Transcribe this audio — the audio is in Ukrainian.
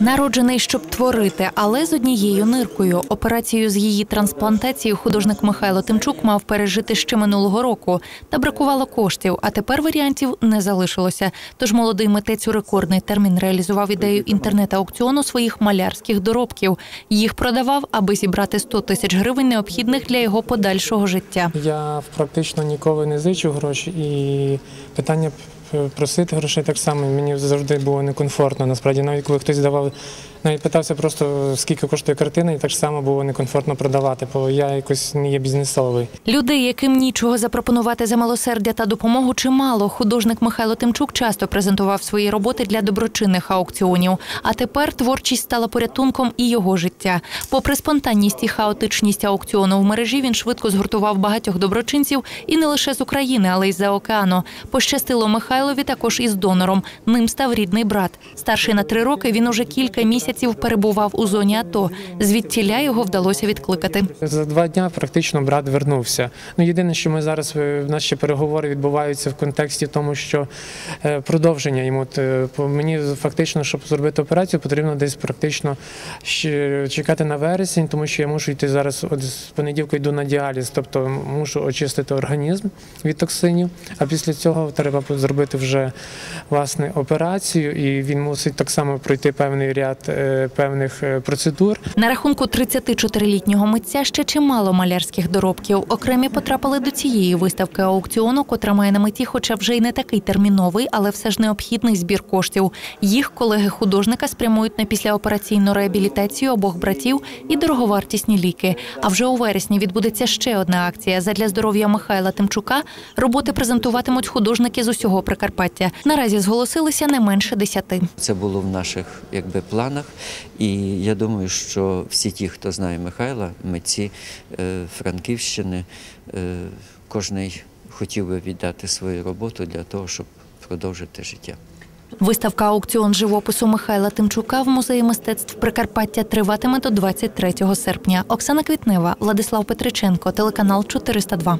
Народжений, щоб творити, але з однією ниркою. Операцію з її трансплантацією художник Михайло Тимчук мав пережити ще минулого року. Та бракувало коштів, а тепер варіантів не залишилося. Тож молодий митець у рекордний термін реалізував ідею інтернет-аукціону своїх малярських доробків. Їх продавав, аби зібрати 100 тисяч гривень, необхідних для його подальшого життя. Я практично ніколи не зичу гроші, і питання просити грошей так само мені завжди було некомфортно. Насправді, навіть коли хтось давав, навіть питався просто скільки коштує картина, і так само було некомфортно продавати, бо я якось не є бізнесовий. Людей, яким нічого запропонувати за милосердя та допомогу, чимало. Художник Михайло Тимчук часто презентував свої роботи для доброчинних аукціонів. А тепер творчість стала порятунком і його життя. Попри спонтанність і хаотичність аукціону в мережі, він швидко згуртував багатьох доброчинців і не лише з України, але й з-за океану. Пощастило Михайлові також із донором. Ним став рідний брат. Старший на три роки він уже кілька місяців перебував у зоні АТО. Звідтіля його вдалося відкликати. За два дня практично брат вернувся. Ну єдине, що ми зараз е, в нас переговори відбуваються в контексті тому, що е, продовження йому мені фактично, щоб зробити операцію, потрібно десь практично чекати на вересень, тому що я мушу йти зараз. От з понеділка йду на діаліз, тобто мушу очистити організм від токсинів. А після цього треба зробити вже власне операцію, і він мусить так само пройти певний ряд е, певних е, процедур. На рахунку 34-літнього митця ще чимало малярських доробків. Окремі потрапили до цієї виставки аукціону, котра має на меті, хоча вже й не такий терміновий, але все ж необхідний збір коштів. Їх колеги художника спрямують на післяопераційну реабілітацію обох братів і дороговартісні ліки. А вже у вересні відбудеться ще одна акція. Задля здоров'я Михайла Тимчука роботи презентуватимуть художники з усього Прикарпаття. Наразі зголосилися не менше десяти. Це було в наших якби планах, і я думаю, що всі ті, хто знає Михайла, митці е, Франківщини, е, кожний хотів би віддати свою роботу для того, щоб продовжити життя. Виставка аукціон живопису Михайла Тимчука в музеї мистецтв Прикарпаття триватиме до 23 серпня. Оксана Квітнева, Владислав Петриченко, телеканал 402.